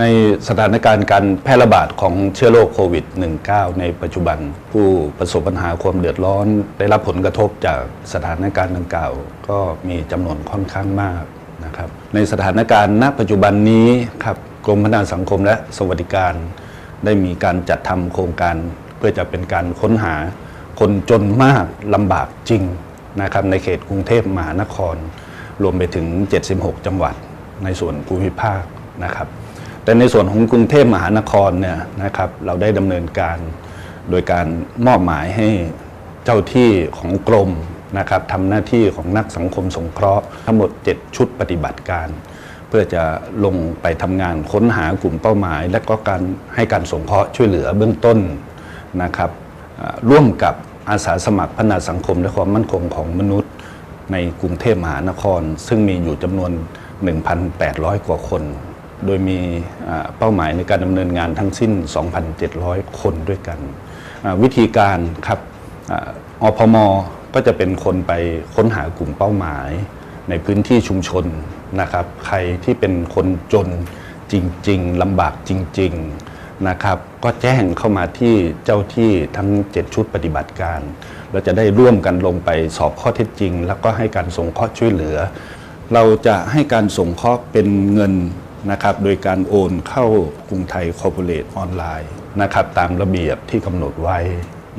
ในสถานการณ์การแพร่ระบาดของเชื้อโรคโควิด -19 ในปัจจุบัน ผู้ประสบปัญหาความเดือดร้อน ได้รับผลกระทบจากสถานการณ์ดังกล่าว ก็มีจำนวนค่อนข้างมากนะครับในสถานการณ์ณปัจจุบันนี้ครับกรมพัฒนาสังคมและสวัสดิการ ได้มีการจัดทำโครงการเพื่อจะเป็นการค้นหาคนจนมากลำบากจริงนะครับในเขตกรุงเทพมหานคร รวมไปถึง 76 จังหวัดในส่วนภูมิภาคนะครับ แต่ในส่วนของกรุงเทพมหานครเนี่ยนะครับเราได้ดำเนินการโดยการมอบหมายให้เจ้าที่ของกรมนะครับทำหน้าที่ของนักสังคมสงเคราะห์ทั้งหมด 7 ชุดปฏิบัติการ เพื่อจะลงไปทำงานค้นหากลุ่มเป้าหมาย และก็การให้การสงเคราะห์ช่วยเหลือเบื้องต้นนะครับร่วมกับอาสาสมัครพัฒนาสังคมและความมั่นคงของมนุษย์ ในกรุงเทพมหานคร ซึ่งมีอยู่จำนวน 1,800 กว่าคน โดยมีเป้าหมายในการดำเนินงานทั้งสิ้น 2,700 คนด้วยกัน วิธีการครับออพมก็จะเป็นคนไปค้นหากลุ่มเป้าหมาย ในพื้นที่ชุมชนนะครับ ใครที่เป็นคนจนจริง ๆลำบากจริง ๆนะครับ ก็แจ้งเข้ามาที่เจ้าที่ทั้ง 7 ชุดปฏิบัติการ เราจะได้ร่วมกันลงไปสอบข้อเท็จจริง แล้วก็ให้การสงเคราะห์ช่วยเหลือ เราจะให้การสงเคราะห์เป็นเงิน นะครับโดยการโอนเข้ากรุงไทยคอร์ปอเรทออนไลน์นะครับตามระเบียบที่กำหนดไว้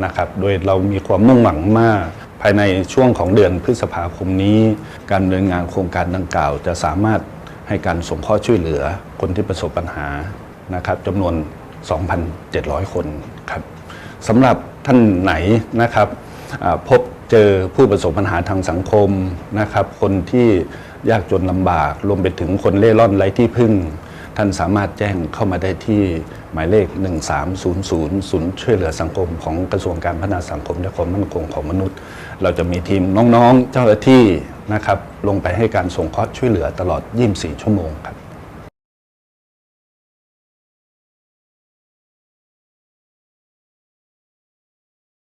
นะครับโดยเรามีความมุ่งหวังมาก ภายในช่วงของเดือนพฤษภาคมนี้ การดำเนินงานโครงการดังกล่าว จะสามารถให้การสงเคราะห์ช่วยเหลือคนที่ประสบปัญหานะครับจำนวน 2,700 คนครับสำหรับท่านไหนนะครับพบ เจอผู้ประสบปัญหาทางสังคมนะครับ คนที่ยากจนลำบาก รวมไปถึงคนเล่ร่อนไร้ที่พึ่ง ท่านสามารถแจ้งเข้ามาได้ที่หมายเลข 1300ศูนย์ช่วยเหลือสังคมของกระทรวงการพัฒนาสังคมและความมั่นคงของมนุษย์ เราจะมีทีมน้องๆ เจ้าหน้าที่นะครับลงไปให้การส่งเคราะห์ช่วยเหลือตลอด 24 ชั่วโมงครับ